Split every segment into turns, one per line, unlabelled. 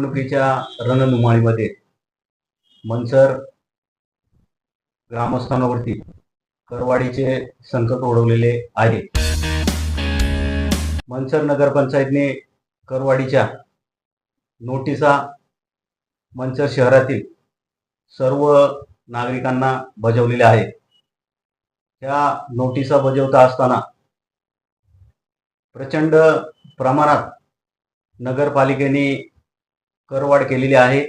निवडणुकीच्या रणधुमाळीमध्ये मनसर ग्रामस्थांवरती करवाडीचे संकट ओढवलेले आहे. मनसर नगरपंचायतने करवाडीच्या नोटिसा मनसर शहरातील सर्व नागरिकांना बजावलेल्या आहेत. त्या नोटिसा बजावता असताना प्रचंड प्रमाणात नगरपालिकेने करवाढ केलेली आहे.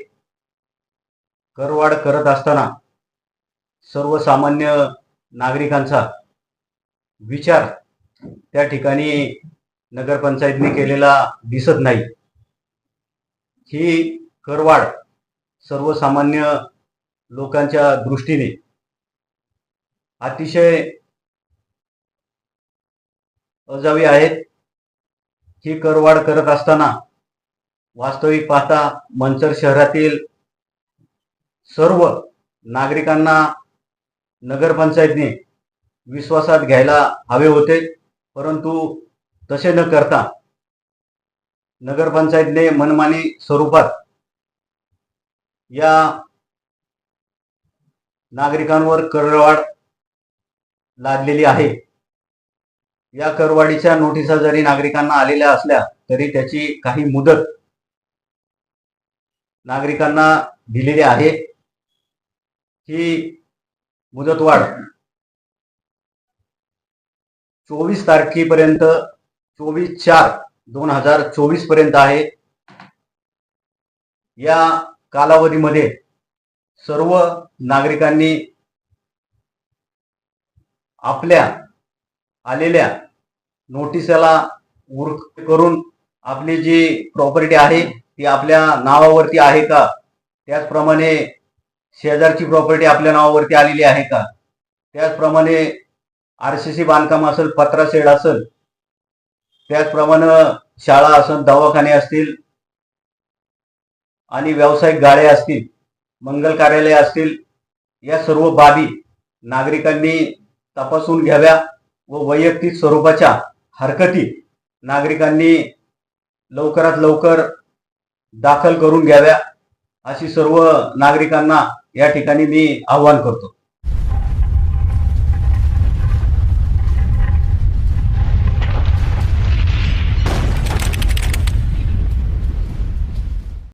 करवाढ करत असताना सर्वसामान्य नागरिकांचा विचार त्या ठिकाणी नगरपंचायतने केलेला दिसत नाही. ही करवाढ सर्वसामान्य लोकांच्या दृष्टीने अतिशय अजावी आहेत. ही करवाढ करत असताना वास्तविक पाहता मंचर शहरातील सर्व नागरिकांना नगरपंचायतने विश्वासात घ्यायला हवे होते परंतु तसे न करता नगरपंचायतने मनमानी स्वरूपात या नागरिकांवर करवाढ लादलेली आहे. या करवाढीच्या नोटिसा जरी नागरिकांना आलेल्या असल्या तरी त्याची काही मुदत नागरिकांना दिलेली आहे. ही मुदतवाढ चोवीस तारखेपर्यंत चोवीस चार दोन हजार चोवीसपर्यंत आहे. या कालावधीमध्ये सर्व नागरिकांनी आपल्या आलेल्या नोटिसाला उर करून आपली जी प्रॉपर्टी आहे ती आपल्या नावावरती आहे का? त्याचप्रमाणे शेजारची प्रॉपर्टी आपल्या नावावरती आलेली आहे का? त्याचप्रमाणे आर सी सी बांधकाम असेल पत्रा शेड असेल त्याचप्रमाणे शाळा असेल दवाखाने असतील आणि व्यावसायिक गाड्या असतील मंगल कार्यालय असतील या सर्व बाबी नागरिकांनी तपासून घ्याव्या व वैयक्तिक स्वरूपाच्या हरकती नागरिकांनी लवकरात लवकर दाखल करून घ्याव्या अशी सर्व नागरिकांना या ठिकाणी मी आवाहन करतो.